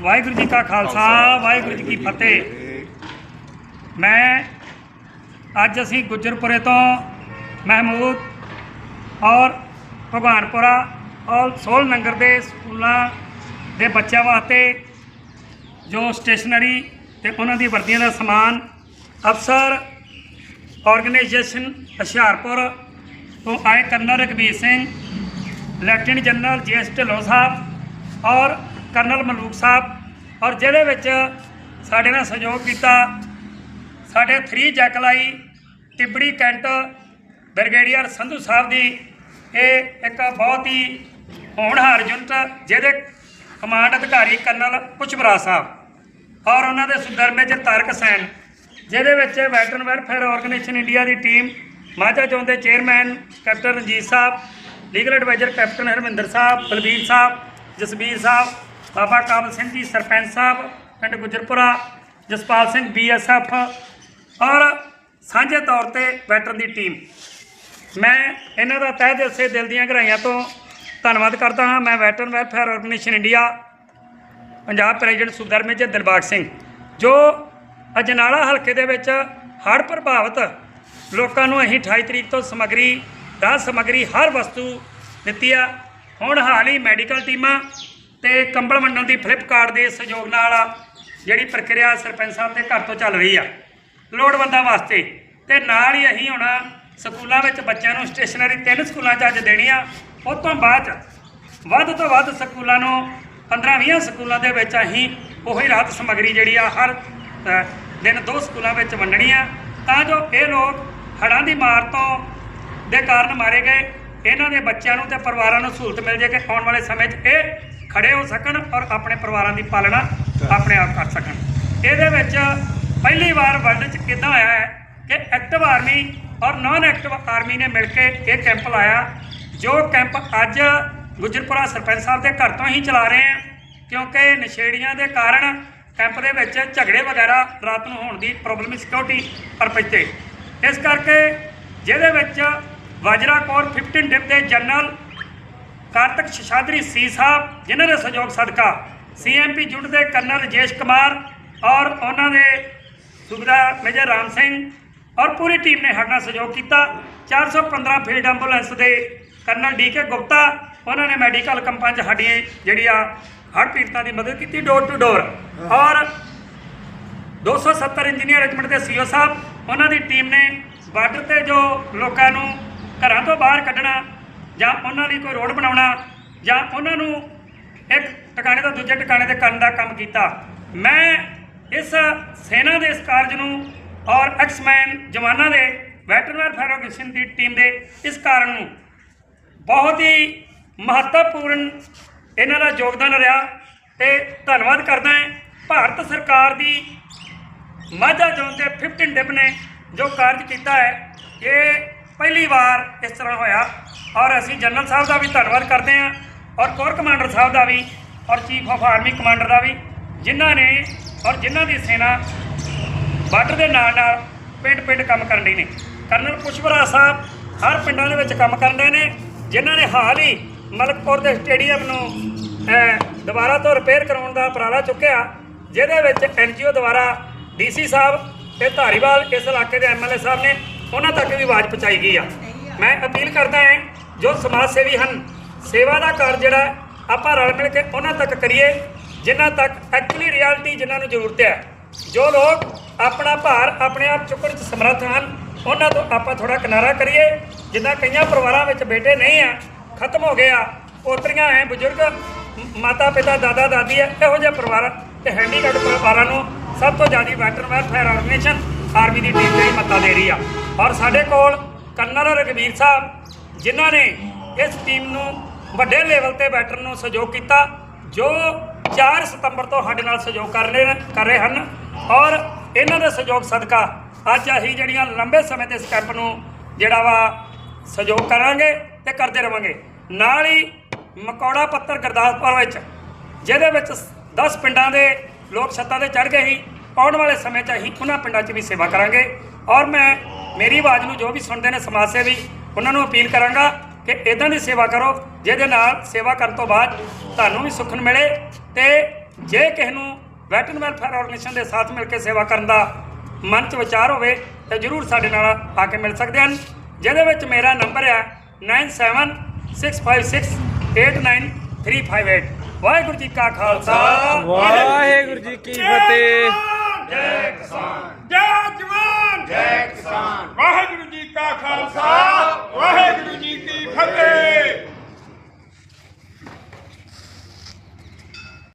ਵਾਹਿਗੁਰੂ ਜੀ ਕਾ ਖਾਲਸਾ, ਵਾਹਿਗੁਰੂ ਜੀ ਕੀ ਫਤਿਹ। ਮੈਂ ਅੱਜ ਅਸੀਂ ਗੁੱਜਰਪੁਰੇ ਤੋਂ ਮਹਿਮੂਦ ਔਰ ਭਗਵਾਨਪੁਰਾ ਔਰ ਸੋਲ ਨੰਗਰ ਦੇ ਸਕੂਲਾਂ ਦੇ ਬੱਚਿਆਂ ਵਾਸਤੇ ਜੋ ਸਟੇਸ਼ਨਰੀ ਤੇ ਉਹਨਾਂ ਦੀ ਵਰਦੀਆਂ ਦਾ ਸਮਾਨ, ਅਫਸਰ ਆਰਗੇਨਾਈਜੇਸ਼ਨ ਹੁਸ਼ਿਆਰਪੁਰ ਤੋਂ ਆਏ colonel Raghbir Singh lieutenant general GS Dhillon Sahib ਔਰ ਕਰਨਲ ਮਲੂਕ ਸਾਹਿਬ ਔਰ ਜਿਹਦੇ ਵਿੱਚ ਸਾਡੇ ਨਾਲ ਸਹਿਯੋਗ ਕੀਤਾ, ਸਾਡੇ 3 ਜੈਕਲਾਈ ਤਿਬੜੀ ਕੈਂਟ, ਬ੍ਰਿਗੇਡੀਅਰ ਸੰਧੂ ਸਾਹਿਬ ਦੀ ਇਹ ਇੱਕ ਬਹੁਤ ਹੀ ਹੋਣਹਾਰ ਯੂਨਿਟ ਜਿਹਦੇ ਕਮਾਂਡ ਅਧਿਕਾਰੀ ਕਰਨਲ ਪੁਸ਼ਪਰਾ ਸਾਹਿਬ ਔਰ ਉਹਨਾਂ ਦੇ ਸੁਦਰਮੇ ਚ ਤਾਰਕ ਸੈਨ, ਜਿਹਦੇ ਵਿੱਚ ਵੈਟਰਨ ਵੈਲਫੇਅਰ ਆਰਗੇਨਾਈਜੇਸ਼ਨ ਇੰਡੀਆ ਦੀ ਟੀਮ ਮਾਝਾ ਜੋਨ ਦੇ chairman captain Ranjit Sahib legal adviser captain Harminder Sahib, Balbir Sahib, Jasbir Sahib Baba Kabal Singh ji, sarpanch ਸਾਹਿਬ, ਪਿੰਡ ਗੁਜਰਪੁਰਾ, ਜਸਪਾਲ ਸਿੰਘ ਬੀਐਸਐਫ ਔਰ ਸਾਂਝੇ ਤੌਰ ਤੇ ਵੈਟਰਨ ਦੀ ਟੀਮ। ਮੈਂ ਇਹਨਾਂ ਦਾ ਤਹਿ ਦਿਲ ਸੇ ਦਿਲ ਦੀਆਂ ਗਹਿਰਾਈਆਂ ਤੋਂ ਧੰਨਵਾਦ ਕਰਦਾ ਹਾਂ। ਮੈਂ veteran welfare organisation India, Punjab president Sukhdar major Dilbagh Singh, ਜੋ ਅਜਨਾਲਾ ਹਲਕੇ ਦੇ ਵਿੱਚ ਹੜ੍ਹ ਪ੍ਰਭਾਵਿਤ ਲੋਕਾਂ ਨੂੰ ਅਸੀਂ 28 ਤਰੀਕ ਤੋਂ ਸਮੱਗਰੀ ਦਾ ਸਮੱਗਰੀ ਹਰ ਵਸਤੂ ਦਿੱਤੀ ਆ। ਹੁਣ ਹਾਲ ਹੀ ਮੈਡੀਕਲ ਟੀਮਾਂ ਤੇ ਕੰਬਲ ਵੰਡਣ ਦੀ ਫਲਿੱਪਕਾਰਟ ਦੇ ਸਹਿਯੋਗ ਨਾਲ ਜਿਹੜੀ ਪ੍ਰਕਿਰਿਆ ਸਰਪੰਚ ਸਾਹਿਬ ਦੇ ਘਰ ਤੋਂ ਚੱਲ ਰਹੀ ਆ। ਲੋੜਵੰਦਾਂ ਵਾਸਤੇ। ਤੇ ਨਾਲ ਹੀ ਅਸੀਂ ਹੁਣ ਸਕੂਲਾਂ ਵਿੱਚ ਬੱਚਿਆਂ ਨੂੰ ਸਟੇਸ਼ਨਰੀ ਤਿੰਨ ਸਕੂਲਾਂ 'ਚ ਅੱਜ ਦੇਣੀ ਆ ਉਹ ਤੋਂ ਬਾਅਦ 'ਚ, ਵੱਧ ਤੋਂ ਵੱਧ ਸਕੂਲਾਂ ਨੂੰ 15-20 ਸਕੂਲਾਂ ਦੇ ਵਿੱਚ ਅਸੀਂ ਉਹੀ ਰਾਹਤ ਸਮੱਗਰੀ ਜਿਹੜੀ ਆ ਹਰ ਦਿਨ ਦੋ ਸਕੂਲਾਂ ਵਿੱਚ ਵੰਡਣੀ ਆ। ਤਾਂ ਜੋ ਇਹ ਲੋਕ ਹੜ੍ਹਾਂ ਦੀ ਮਾਰ ਤੋਂ ਦੇ ਕਾਰਨ ਮਾਰੇ ਗਏ। ਇਹਨਾਂ ਦੇ ਬੱਚਿਆਂ ਨੂੰ ਤੇ ਪਰਿਵਾਰਾਂ ਨੂੰ ਸਹੂਲਤ ਮਿਲ ਜੇ ਕਿ ਆਉਣ ਵਾਲੇ ਸਮੇਂ 'ਚ ਇਹ ਖੜੇ ਹੋ ਸਕਣ ਔਰ ਆਪਣੇ ਪਰਿਵਾਰਾਂ ਦੀ ਪਾਲਣਾ ਆਪਣੇ ਆਪ ਕਰ ਸਕਣ। ਇਹਦੇ ਵਿੱਚ ਪਹਿਲੀ ਵਾਰ ਵਰਲਡ 'ਚ ਕਿੱਦਾਂ ਹੋਇਆ ਹੈ ਕਿ ਐਕਟਿਵ ਆਰਮੀ ਔਰ ਨਾਨ ਐਕਟਿਵ ਆਰਮੀ ਨੇ ਮਿਲ ਕੇ ਇਹ ਕੈਂਪ ਲਾਇਆ ਜੋ ਕੈਂਪ ਅੱਜ ਗੁਜਰਪੁਰਾ ਸਰਪੰਚ ਸਾਹਿਬ ਦੇ ਘਰ ਤੋਂ ਹੀ ਚਲਾ ਰਹੇ ਹਾਂ ਕਿਉਂਕਿ ਨਸ਼ੇੜੀਆਂ ਦੇ ਕਾਰਨ ਕੈਂਪ ਦੇ ਵਿੱਚ ਝਗੜੇ ਵਗੈਰਾ ਰਾਤ ਨੂੰ ਹੋਣ ਦੀ ਪ੍ਰੋਬਲਮ ਸਿਕਿਉਰਿਟੀ ਪਰਪਸ ਤੇ ਇਸ ਕਰਕੇ ਜਿਹਦੇ ਵਿੱਚ ਵਾਜਰਾ ਕੋਰ 15 ਡਿਪ ਦੇ ਜਨਰਲ ਕਾਰਤਿਕ ਸ਼ਸ਼ਾਦਰੀ ਸੀ ਸਾਹਿਬ, ਜਿਨ੍ਹਾਂ ਦੇ ਸਹਿਯੋਗ ਸਦਕਾ ਸੀਐਮਪੀ ਜੁਟ ਦੇ ਕਰਨਲ ਰਜੇਸ਼ ਕੁਮਾਰ ਔਰ ਉਹਨਾਂ ਦੇ ਸੁਬੇਦਾਰ ਮੇਜਰ ਰਾਮ ਸਿੰਘ ਔਰ ਪੂਰੀ ਟੀਮ ਨੇ ਸਾਡੇ ਨਾਲ ਸਹਿਯੋਗ ਕੀਤਾ। 415 ਫੀਲਡ ਐਂਬੂਲੈਂਸ ਦੇ ਕਰਨਲ ਡੀਕੇ ਗੁਪਤਾ, ਉਹਨਾਂ ਨੇ ਮੈਡੀਕਲ ਕੰਪਾਂ 'ਚ ਸਾਡੀ ਜਿਹੜੀ ਆ ਹੜ੍ਹ ਪੀੜਤਾਂ ਦੀ ਮਦਦ ਕੀਤੀ ਡੋਰ ਟੂ ਡੋਰ ਔਰ 270 ਇੰਜੀਨੀਅਰ ਰੈਜੀਮੈਂਟ ਦੇ ਸੀਓ ਸਾਹਿਬ, ਉਹਨਾਂ ਦੀ ਟੀਮ ਨੇ ਬਾਰਡਰ ਤੇ ਜੋ ਲੋਕਾਂ ਨੂੰ ਘਰਾਂ ਤੋਂ ਬਾਹਰ ਕੱਢਣਾ ਜਾਂ ਉਹਨਾਂ ਲਈ ਕੋਈ ਰੋਡ ਬਣਾਉਣਾ, ਜਾਂ ਉਹਨਾਂ ਨੂੰ ਇੱਕ ਟਿਕਾਣੇ ਤੋਂ ਦੂਜੇ ਟਿਕਾਣੇ ਤੇ ਕਰਨ ਦਾ ਕੰਮ ਕੀਤਾ। ਮੈਂ ਇਸ ਸੈਨਾ ਦੇ ਇਸ ਕਾਰਜ ਨੂੰ ਔਰ ਐਕਸਮੈਨ ਜਵਾਨਾਂ ਦੇ ਵੈਟਰਨ ਵੈਲਫੇਅਰ ਦੀ ਟੀਮ ਦੇ ਇਸ ਕਾਰਨ ਨੂੰ ਬਹੁਤ ਹੀ ਮਹੱਤਵਪੂਰਨ ਇਹਨਾਂ ਦਾ ਯੋਗਦਾਨ ਰਿਹਾ ਤੇ ਧੰਨਵਾਦ ਕਰਦਾ ਹਾਂ ਭਾਰਤ ਸਰਕਾਰ ਦੀ ਮਾਝਾ ਜ਼ੋਨ ਦੇ 15 ਡਿਪ ਨੇ ਜੋ ਕਾਰਜ ਕੀਤਾ ਹੈ, ਇਹ ਪਹਿਲੀ ਵਾਰ ਇਸ ਤਰ੍ਹਾਂ ਹੋਇਆ। ਔਰ ਅਸੀਂ ਜਨਰਲ ਸਾਹਿਬ ਦਾ ਵੀ ਧੰਨਵਾਦ ਕਰਦੇ ਹਾਂ ਔਰ ਕੋਰ ਕਮਾਂਡਰ ਸਾਹਿਬ ਦਾ ਵੀ ਔਰ ਚੀਫ ਆਫ ਆਰਮੀ ਕਮਾਂਡਰ ਦਾ ਵੀ, ਜਿਨ੍ਹਾਂ ਨੇ ਔਰ ਜਿਨ੍ਹਾਂ ਦੀ ਸੈਨਾ ਬਾਰਡਰ ਦੇ ਨਾਲ ਨਾਲ ਪਿੰਡ ਪਿੰਡ ਕੰਮ ਕਰਨ ਲਈ ਨੇ। ਕਰਨਲ ਪੁਸ਼ਪਰਾ ਸਾਹਿਬ ਹਰ ਪਿੰਡਾਂ ਦੇ ਵਿੱਚ ਕੰਮ ਕਰਨ ਰਹੇ ਨੇ, ਜਿਨ੍ਹਾਂ ਨੇ ਹਾਲ ਹੀ ਮਲਕਪੁਰ ਦੇ ਸਟੇਡੀਅਮ ਨੂੰ ਦੁਬਾਰਾ ਤੋਂ ਰਿਪੇਅਰ ਕਰਾਉਣ ਦਾ ਉਪਰਾਲਾ ਚੁੱਕਿਆ, ਜਿਹਦੇ ਵਿੱਚ ਐਨਜੀਓ ਦੁਆਰਾ ਡੀਸੀ ਸਾਹਿਬ ਤੇ ਧਾਰੀਵਾਲ ਇਸ ਇਲਾਕੇ ਦੇ ਐਮਐਲਏ ਸਾਹਿਬ ਨੇ, ਉਹਨਾਂ ਤੱਕ ਵੀ ਆਵਾਜ਼ ਪਹੁੰਚਾਈ ਗਈ ਆ। ਮੈਂ ਅਪੀਲ ਕਰਦਾ ਹਾਂ ਜੋ ਸਮਾਜ ਸੇਵੀ ਹਨ, ਸੇਵਾ ਦਾ ਕਾਰਜ ਜਿਹੜਾ ਆਪਾਂ ਰਲ ਮਿਲ ਕੇ ਉਹਨਾਂ ਤੱਕ ਕਰੀਏ, ਜਿਨ੍ਹਾਂ ਤੱਕ ਐਕਚੁਅਲੀ ਰਿਐਲਿਟੀ ਜਿਨ੍ਹਾਂ ਨੂੰ ਜ਼ਰੂਰਤ ਹੈ। ਜੋ ਲੋਕ ਆਪਣਾ ਭਾਰ ਆਪਣੇ ਆਪ ਚੁੱਕਣ 'ਚ ਸਮਰੱਥ ਹਨ, ਉਹਨਾਂ ਤੋਂ ਆਪਾਂ ਥੋੜਾ ਕਿਨਾਰਾ ਕਰੀਏ। ਜਿੱਦਾਂ ਕਈਆਂ ਪਰਿਵਾਰਾਂ ਵਿੱਚ ਬੇਟੇ ਨਹੀਂ ਆ, ਖਤਮ ਹੋ ਗਏ ਆ, ਪੋਤਰੀਆਂ ਐ ਬਜ਼ੁਰਗ ਮਾਤਾ ਪਿਤਾ ਦਾਦਾ ਦਾਦੀ ਐ ਇਹੋ ਜਿਹੇ ਪਰਿਵਾਰ ਤੇ ਹੈਂਡੀਕੈਪ ਪਰਿਵਾਰਾਂ ਨੂੰ ਸਭ ਤੋਂ ਜ਼ਿਆਦਾ ਵੈਟਰਨ ਵੈਲਫੇਅਰ ਆਰਗੇਨਾਈਜੇਸ਼ਨ ਆਰਮੀ ਦੀ ਟੀਮ ਜਿਹੜੀ ਮੱਤਾ ਦੇ ਰਹੀ ਆ। ਔਰ ਸਾਡੇ ਕੋਲ ਕਰਨਲ ਰਘਵੀਰ ਸਾਹਿਬ ਜਿਨ੍ਹਾਂ ਨੇ ਇਸ ਟੀਮ ਨੂੰ ਵੱਡੇ ਲੈਵਲ ਤੇ ਬੈਟਰ ਨੂੰ ਸਹਿਯੋਗ ਕੀਤਾ, ਜੋ 4 ਸਤੰਬਰ ਤੋਂ ਸਾਡੇ ਨਾਲ ਸਹਿਯੋਗ ਕਰ ਰਹੇ ਕਰ ਰਹੇ ਹਨ। ਔਰ ਇਹਨਾਂ ਦੇ ਸਹਿਯੋਗ ਸਦਕਾ ਅੱਜ ਅਸੀਂ ਜਿਹੜੀਆਂ ਲੰਬੇ ਸਮੇਂ ਤੇ ਇਸ ਕੈਂਪ ਨੂੰ ਜਿਹੜਾ ਵਾ ਸਹਿਯੋਗ ਕਰਾਂਗੇ ਤੇ ਕਰਦੇ ਰਵਾਂਗੇ। ਨਾਲ ਹੀ ਮਕੌੜਾ ਪੱਤਰ ਗੁਰਦਾਸਪੁਰ ਵਿੱਚ, ਜਿਹਦੇ ਵਿੱਚ 10 ਪਿੰਡਾਂ ਦੇ ਲੋਕ ਛੱਤਾਂ ਤੇ ਚੜ ਗਏ ਸੀ ਆਉਣ ਵਾਲੇ ਸਮੇਂ 'ਚ ਅਸੀਂ ਉਹਨਾਂ ਪਿੰਡਾਂ 'ਚ ਵੀ ਸੇਵਾ ਕਰਾਂਗੇ। ਔਰ ਮੈਂ ਮੇਰੀ ਆਵਾਜ਼ ਨੂੰ ਜੋ ਵੀ ਸੁਣਦੇ ਨੇ ਸਮਾਜ ਸੇਵੀ ਉਹਨਾਂ ਨੂੰ ਅਪੀਲ ਕਰਾਂਗਾ ਕਿ ਇਦਾਂ ਦੀ ਸੇਵਾ ਕਰੋ ਜਿਹਦੇ ਨਾਲ ਸੇਵਾ ਕਰਨ ਤੋਂ ਬਾਅਦ ਤੁਹਾਨੂੰ ਵੀ ਸੁੱਖ ਮਿਲੇ ਤੇ ਜੇ ਕਿਸੇ ਨੂੰ ਵੈਟਰਨ ਵੈਲਫੇਅਰ ਆਰਗੇਨਾਈਜੇਸ਼ਨ ਦੇ ਸਾਥ ਮਿਲ ਕੇ ਸੇਵਾ ਕਰਨ ਦਾ ਮਨ 'ਚ ਵਿਚਾਰ ਹੋਵੇ ਤਾਂ ਜਰੂਰ ਸਾਡੇ ਨਾਲ ਆ ਕੇ ਮਿਲ ਸਕਦੇ ਹਨ ਜਿਹਦੇ ਵਿੱਚ ਮੇਰਾ ਨੰਬਰ ਹੈ 9765689358 ਵਾਹਿਗੁਰੂ ਜੀ ਕਾ ਖਾਲਸਾ। ਵਾਹਿਗੁਰੂ ਜੀ ਕੀ ਫਤਿਹ। ਜੈ ਕਿਸਾਨ। ਜੈ ਜਵਾਨ।